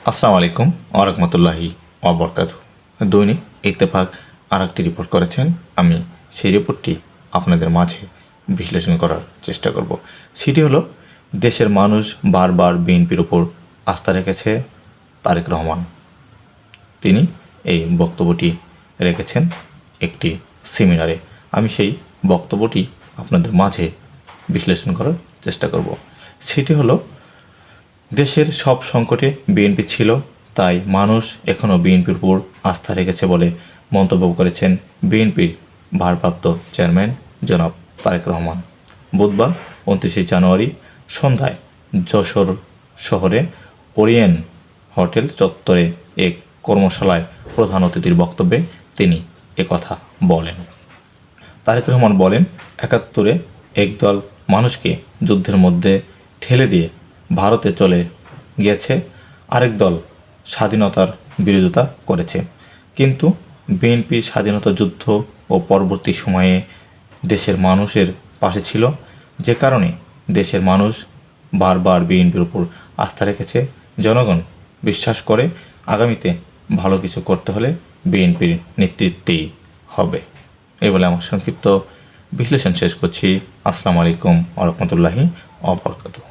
আসসালামু আলাইকুম আরহামতুল্লাহি অবরকাত দৈনিক ইত্তেফাক আর একটি রিপোর্ট করেছেন। আমি সেই রিপোর্টটি আপনাদের মাঝে বিশ্লেষণ করার চেষ্টা করব। সেটি হলো, দেশের মানুষ বারবার বিএনপির ওপর আস্থা রেখেছে তারেক রহমান। তিনি এই বক্তব্যটি রেখেছেন একটি সেমিনারে আমি সেই বক্তব্যটি আপনাদের মাঝে বিশ্লেষণ করার চেষ্টা করব। সেটি হলো দেশের সব সংকটে বিএনপি ছিল, তাই মানুষ এখনও বিএনপির উপর আস্থা রেখেছে বলে মন্তব্য করেছেন বিএনপির ভারপ্রাপ্ত চেয়ারম্যান জনাব তারেক রহমান। বুধবার উনত্রিশে জানুয়ারি সন্ধ্যায় যশোর শহরে ওরিয়েন হোটেল চত্বরে এক কর্মশালায় প্রধান অতিথির বক্তব্যে তিনি একথা বলেন। তারেক রহমান বলেন, একাত্তরে একদল মানুষকে যুদ্ধের মধ্যে ঠেলে দিয়ে ভারতে চলে গিয়েছে। আরেক দল স্বাধীনতার বিরোধিতা করেছে। কিন্তু বিএনপি স্বাধীনতা যুদ্ধ ও পরবর্তী সময়ে দেশের মানুষের পাশে ছিল। যে কারণে দেশের মানুষ বারবার বিএনপির উপর আস্থা রেখেছে। জনগণ বিশ্বাস করে আগামীতে ভালো কিছু করতে হলে বিএনপির নেতৃত্বেই হবে। এই বলে আমার সংক্ষিপ্ত বিশ্লেষণ শেষ করছি। আসসালামু আলাইকুম আ রহমতুল্লাহি